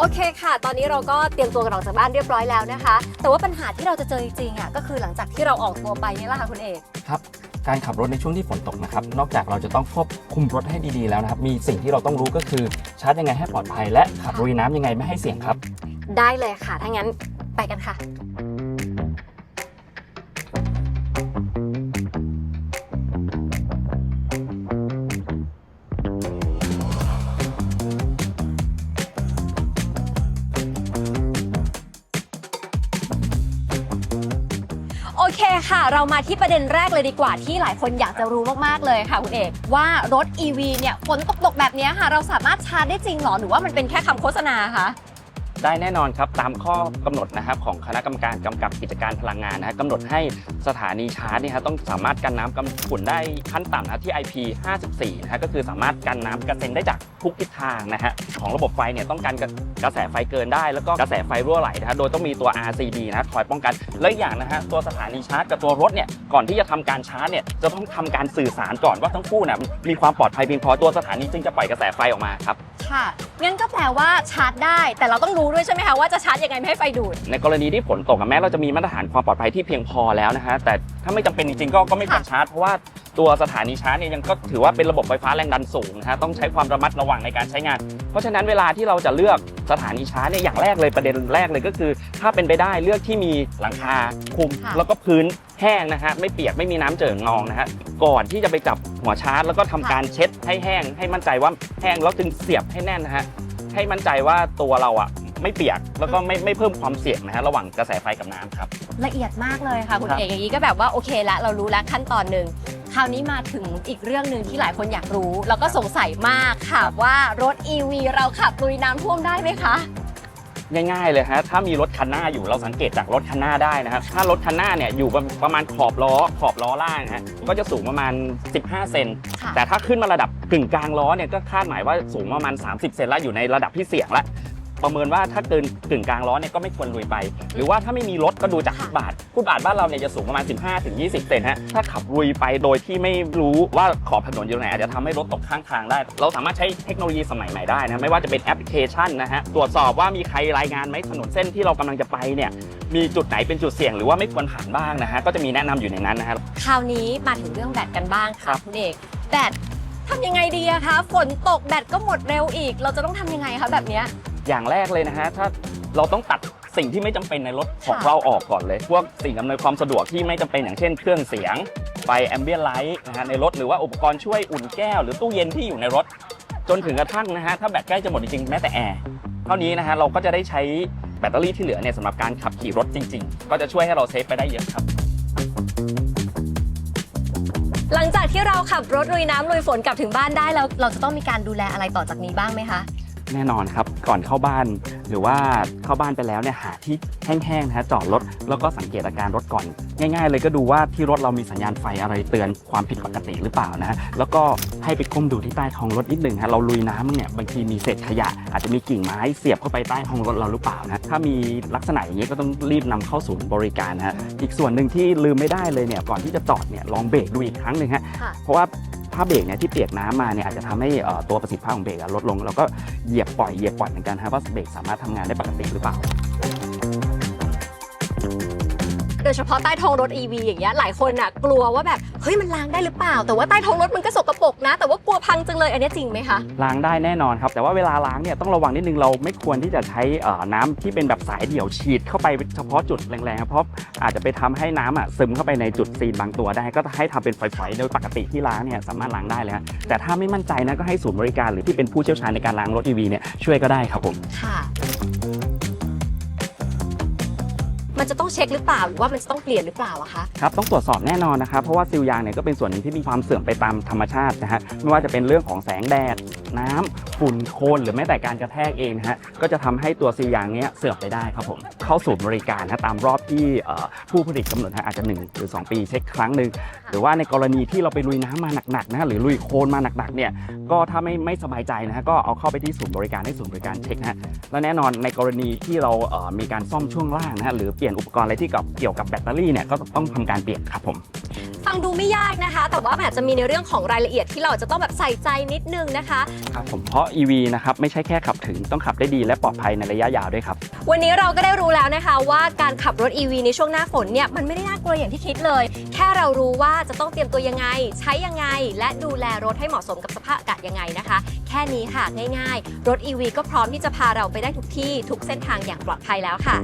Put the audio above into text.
โอเคค่ะ ตอนนี้เราก็เตรียมตัวกันออกจากบ้านเรียบร้อยแล้วนะคะ แต่ว่าปัญหาที่เราจะเจอจริงๆอะก็คือหลังจากที่เราออกตัวไปนี่แหละค่ะคุณเอกครับการขับรถในช่วงที่ฝนตกนะครับ นอกจากเราจะต้องควบคุมรถให้ดีๆแล้วนะครับ มีสิ่งที่เราต้องรู้ก็คือชาร์จยังไงให้ปลอดภัย และขับลุยน้ำยังไงไม่ให้เสี่ยงครับ ได้เลยค่ะ ถ้างั้นไปกันค่ะ เคค่ะ เรามาที่ประเด็นแรกเลยดีกว่าที่หลายคนอยากจะรู้มากๆเลยค่ะคุณเอกว่ารถ EV เนี่ยฝนตกๆแบบนี้ค่ะ เราสามารถชาร์จได้จริงหรอหรือว่ามันเป็นแค่คำโฆษณาคะ ได้แน่นอนครับตามข้อกำหนดนะครับของคณะกรรมการกำกับกิจการพลังงานนะกำหนดให้สถานีชาร์จนี่ฮะต้องสามารถกันน้ำกำฝุ่นได้ขั้นต่ำนะที่ IP 54นะฮะก็คือสามารถกันน้ำกระเซ็นได้จากทุกทิศทางนะฮะของระบบไฟเนี่ยต้องการกระกระแสไฟเกินได้ แล้วก็กระแสไฟรั่วไหลนะฮะโดยต้องมีตัว RCD นะฮะคอยป้องกันและอย่างนะฮะตัวสถานีชาร์จกับตัวรถเนี่ยก่อนที่จะทำการชาร์จเนี่ยจะต้องทำการสื่อสารก่อนว่าทั้งคู่นะมีความปลอดภัยเพียงพอตัวสถานีจึงจะปล่อยกระแสไฟออกมาครับค่ะงั้นก็แปลว่าชาร์จได้ แต่เราต้องรู้ด้วยใช่ไหมคะว่าจะชาร์จยังไงไม่ให้ไฟดูด ในกรณีที่ฝนตกอะแม้เราจะมีมาตรฐานความปลอดภัยที่เพียงพอแล้วนะฮะแต่ถ้าไม่จำเป็นจริงๆก็ก็ไม่ควรชาร์จเพราะว่าตัวสถานีชาร์จเนี่ยยังก็ถือว่าเป็นระบบไฟฟ้าแรงดันสูงนะฮะต้องใช้ความระมัดระวังในการใช้งาน เพราะฉะนั้นเวลาที่เราจะเลือกสถานีชาร์จเนี่ยอย่างแรกเลยประเด็นแรกเลยก็คือ ถ้าเป็นไปได้เลือกที่มีหลังคาคลุม ค่ะ แล้วก็พื้นแห้งนะฮะไม่เปียกไม่มีน้ำเจิ่งนองนะฮะก่อนที่จะไปจับหัวชาร์จ แล้วก็ทำการเช็ดให้แห้ง ให้มั่นใจว่าแห้งแล้วจึงเสียบให้แน่นนะฮะให้มั่นใจว่าตัวเราอะ ไม่เปียก แล้วก็ไม่ไม่เพิ่มความเสี่ยงนะฮะระหว่างกระแสไฟกับน้ำครับ ละเอียดมากเลยค่ะคุณครับ เอกอย่างนี้ก็แบบว่าโอเคละเรารู้แล้วขั้นตอนหนึ่งคราวนี้มาถึงอีกเรื่องหนึ่งที่หลายคนอยากรู้ แล้วก็สงสัยมากค่ะว่ารถ EV เราขับลุยน้ำท่วมได้ไหมคะ ง่ายๆเลยฮะถ้ามีรถคันหน้าอยู่เราสังเกตจากรถคันหน้าได้นะครับถ้ารถคันหน้าเนี่ยอยู่ประมาณขอบล้อขอบล้อล่างฮะก็จะสูงประมาณ 15 เซนค่ะ แต่ถ้าขึ้นมาระดับกึ่งกลางล้อเนี่ยก็คาดหมายว่าสูงประมาณ 30 เซนแล้วอยู่ในระดับที่เสี่ยงละ ประเมินว่าถ้าเกินกึ่งกลางล้อเนี่ยก็ไม่ควรลุยไป หรือว่าถ้าไม่มีรถก็ดูจากฟุตบาทฟุตบาทบ้านเราเนี่ยจะสูงประมาณ 15-20 เซนฮะถ้าขับลุยไปโดยที่ไม่รู้ว่าขอบถนนอยู่ตรงไหนอาจจะทำให้รถตกข้างทางได้ เราสามารถใช้เทคโนโลยีสมัยใหม่ได้นะไม่ว่าจะเป็นแอปพลิเคชันนะฮะตรวจสอบว่ามีใครรายงานไหมถนนเส้นที่เรากำลังจะไปเนี่ยมีจุดไหนเป็นจุดเสี่ยงหรือว่าไม่ควรผ่านบ้างนะฮะก็จะมีแนะนำอยู่ในนั้นนะฮะคราวนี้มาถึงเรื่องแบตกันบ้างครัค่ะบคุณเอกแบตทำยังไงดีอะคะฝนตกแบตก็หมดเร็วอีก เราจะต้องทำยังไงคะแบบเนี้ย อย่างแรกเลยนะฮะถ้าเราต้องตัดสิ่งที่ไม่จำเป็นในรถของค่ะเราออกก่อนเลย พวกสิ่งอำนวยความสะดวกที่ไม่จำเป็นอย่างเช่นเครื่องเสียงไฟแอมเบียนไลท์นะฮะในรถหรือว่าอุปกรณ์ช่วยอุ่นแก้วหรือตู้เย็นที่อยู่ในรถ จนถึงกระทั่งนะฮะถ้าแบตใกล้จะหมดจริงๆแม้แต่แอร์เท่านี้นะฮะเราก็จะได้ใช้แบตเตอรี่ที่เหลือเนี่ยสำหรับการขับขี่รถจริง ๆ ก็จะช่วยให้เราเซฟไปได้เยอะครับ หลังจากที่เราขับรถลุยน้ำลุยฝนกลับถึงบ้านได้แล้วเราจะต้องมีการดูแลอะไรต่อจากนี้บ้างไหมคะ แน่นอนครับ ก่อนเข้าบ้าน หรือว่าเข้าบ้านไปแล้วเนี่ยหาที่แห้งๆนะฮะจอดรถแล้วก็สังเกตอาการรถก่อน ง่าย ๆ เลยก็ดูว่าที่รถเรามีสัญญาณไฟอะไรเตือนความผิดปกติหรือเปล่านะฮะแล้วก็ให้ไปก้มดูที่ใต้ท้องรถนิดนึงฮะเราลุยน้ำเนี่ยบางทีมีเศษขยะ อาจจะมีกิ่งไม้เสียบเข้าไปใต้ท้องรถเราหรือเปล่านะถ้ามีลักษณะอย่างนี้ก็ต้องรีบนำเข้าศูนย์บริการนะฮะอีกส่วนหนึ่งที่ลืมไม่ได้เลยเนี่ยก่อนที่จะจอดเนี่ยลองเบรกดูอีกครั้งหนึ่งฮะค่ะ เพราะว่า ถ้าเบรกเนี่ยที่เปียกน้ำมาเนี่ยอาจจะทำให้ตัวประสิทธิภาพของเบรกลดลง แล้วก็เหยียบปล่อยเหยียบปล่อยเหมือนกันฮะว่าเบรกสามารถทำงานได้ปกติหรือเปล่า ดยเฉพาะใต้ท้องรถ EV อย่างเงี้ยหลายคนน่ะกลัวว่าแบบเฮ้ยมันล้างได้หรือเปล่า แต่ว่าใต้ท้องรถมันก็สกปรกนะ แต่ว่ากลัวพังจังเลยอันนี้จริงไหมคะล้างได้แน่นอนครับ แต่ว่าเวลาล้างเนี่ยต้องระวังนิดนึงเราไม่ควรที่จะใช้เอ่อน้ำที่เป็นแบบสายเดี่ยวฉีดเข้าไปเฉพาะจุดแรงๆครับเพราะอาจจะไปทำให้น้ำอะซึมเข้าไปในจุดซีนบางตัวได้ ก็ให้ทำเป็นฝอยๆโดยปกติที่ล้างเนี่ยสามารถล้างได้เลยฮะแต่ถ้าไม่มั่นใจนะก็ให้ศูนย์บริการหรือที่เป็นผู้เชี่ยวชาญในการล้างรถ EV เนี่ยช่วยก็ได้ครับผมค่ะ มันจะต้องเช็คหรือเปล่าหรือว่ามันจะต้องเปลี่ยนหรือเปล่าอะคะ ครับต้องตรวจสอบแน่นอนนะครับเพราะว่าซิลยางเนี่ยก็เป็นส่วนหนึ่งที่มีความเสื่อมไปตามธรรมชาตินะฮะไม่ว่าจะเป็นเรื่องของแสงแดดน้ำฝุ่นโคลนหรือแม้แต่การกระแทกเองนะฮะก็จะทำให้ตัวซิลยางเนี้ยเสื่อมไปได้ครับผมเข้าสู่บริการนะตามรอบที่ผู้ผลิตกำหนดนะอาจจะ 1 หรือ 2 ปีเช็คครั้งหนึ่งหรือว่าในกรณีที่เราไปลุยน้ำมาหนักๆนะฮะหรือลุยโคลนมาหนักๆเนี่ยก็ถ้าไม่ไม่สบายใจนะฮะก็เอาเข้าไปที่ศูนย์บริการให้ศูนย์บริการเช็คนะฮะและแน่นอนในกรณีที่เราเอ่อมีการซ่อมช่วงล่างนะฮะหรือเปลี่ยนอุปกรณ์อะไรที่กับเกี่ยวกับแบตเตอรี่เนี่ยก็ต้องทำการเปลี่ยนครับผมฟังดูไม่ยากนะคะ แต่ว่าอาจจะมีในเรื่องของรายละเอียดที่เราจะต้องแบบใส่ใจนิดนึงนะคะครับผมเพราะ EV นะครับไม่ใช่แค่ขับถึงต้องขับได้ดีและปลอดภัยในระยะยาวด้วยครับ วันนี้เราก็ได้รู้แล้วนะคะว่าการขับรถ EV ในช่วงหน้าฝนเนี่ยมันไม่ได้น่ากลัวอย่างที่คิดเลย แค่เรารู้ว่าจะต้องเตรียมตัวยังไง ใช้ยังไง และดูแลรถให้เหมาะสมกับสภาพอากาศยังไงนะคะ แค่นี้ค่ะง่าย ๆ รถ EV ก็พร้อมที่จะพาเราไปได้ทุกที่ทุกเส้นทางอย่างปลอดภัยแล้วค่ะ